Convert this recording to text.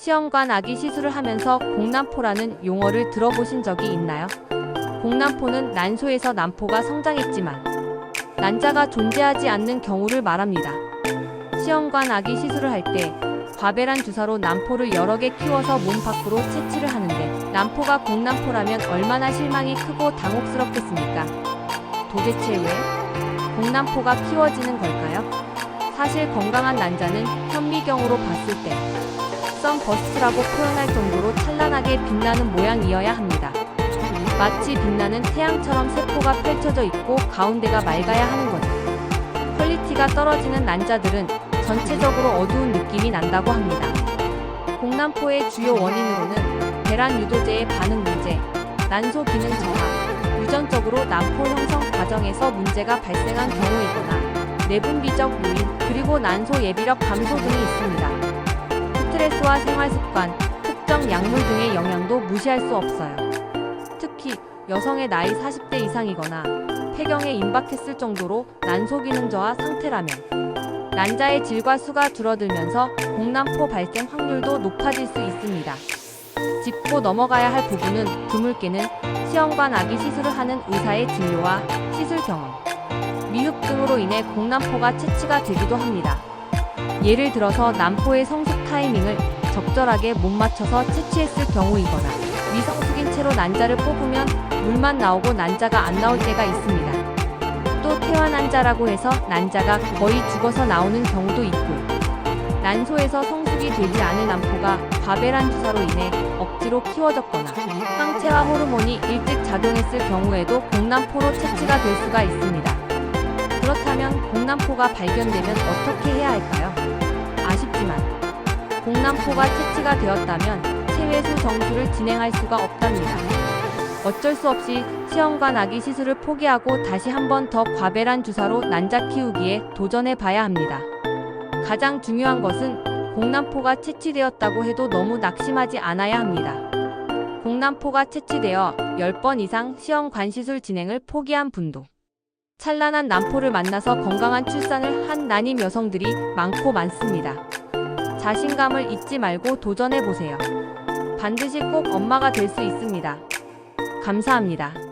시험관 아기 시술을 하면서 공남포라는 용어를 들어보신 적이 있나요? 공남포는 난소에서 남포가 성장했지만 난자가 존재하지 않는 경우를 말합니다. 시험관 아기 시술을 할 때 과배란 주사로 남포를 여러 개 키워서 몸 밖으로 채취를 하는데 남포가 공남포라면 얼마나 실망이 크고 당혹스럽겠습니까? 도대체 왜 공남포가 키워지는 걸까요? 사실 건강한 난자는 현미경으로 봤을 때 썬버스트라고 표현할 정도로 찬란하게 빛나는 모양이어야 합니다. 마치 빛나는 태양처럼 세포가 펼쳐져 있고 가운데가 맑아야 하는 거죠. 퀄리티가 떨어지는 난자들은 전체적으로 어두운 느낌이 난다고 합니다. 공남포의 주요 원인으로는 배란 유도제의 반응 문제, 난소 기능 저하, 유전적으로 남포 형성 과정에서 문제가 발생한 경우이거나 내분비적 요인, 그리고 난소 예비력 감소 등이 있습니다. 스트레스와 생활 습관, 특정 약물 등의 영향도 무시할 수 없어요. 특히 여성의 나이 40대 이상이거나 폐경에 임박했을 정도로 난소 기능 저하 상태라면 난자의 질과 수가 줄어들면서 공남포 발생 확률도 높아질 수 있습니다. 짚고 넘어가야 할 부분은 드물게는 시험관 아기 시술을 하는 의사의 진료와 시술 경험, 미흡 등으로 인해 공남포가 채취가 되기도 합니다. 예를 들어서 남포의 성숙 타이밍을 적절하게 못 맞춰서 채취했을 경우이거나 미성숙인 채로 난자를 뽑으면 물만 나오고 난자가 안 나올 때가 있습니다. 또 태화 난자라고 해서 난자가 거의 죽어서 나오는 경우도 있고 난소에서 성숙이 되지 않은 남포가 과배란 주사로 인해 억지로 키워졌거나 항체화 호르몬이 일찍 작용했을 경우에도 공남포로 채취가 될 수가 있습니다. 그렇다면 공남포가 발견되면 어떻게 해야 할까요? 공남포가 채취가 되었다면 체외수 정수를 진행할 수가 없답니다. 어쩔 수 없이 시험관 아기 시술을 포기하고 다시 한 번 더 과배란 주사로 난자 키우기에 도전해 봐야 합니다. 가장 중요한 것은 공남포가 채취되었다고 해도 너무 낙심하지 않아야 합니다. 공남포가 채취되어 10번 이상 시험 관 시술 진행을 포기한 분도 찬란한 남포를 만나서 건강한 출산을 한 난임 여성들이 많고 많습니다. 자신감을 잊지 말고 도전해 보세요. 반드시 꼭 엄마가 될 수 있습니다. 감사합니다.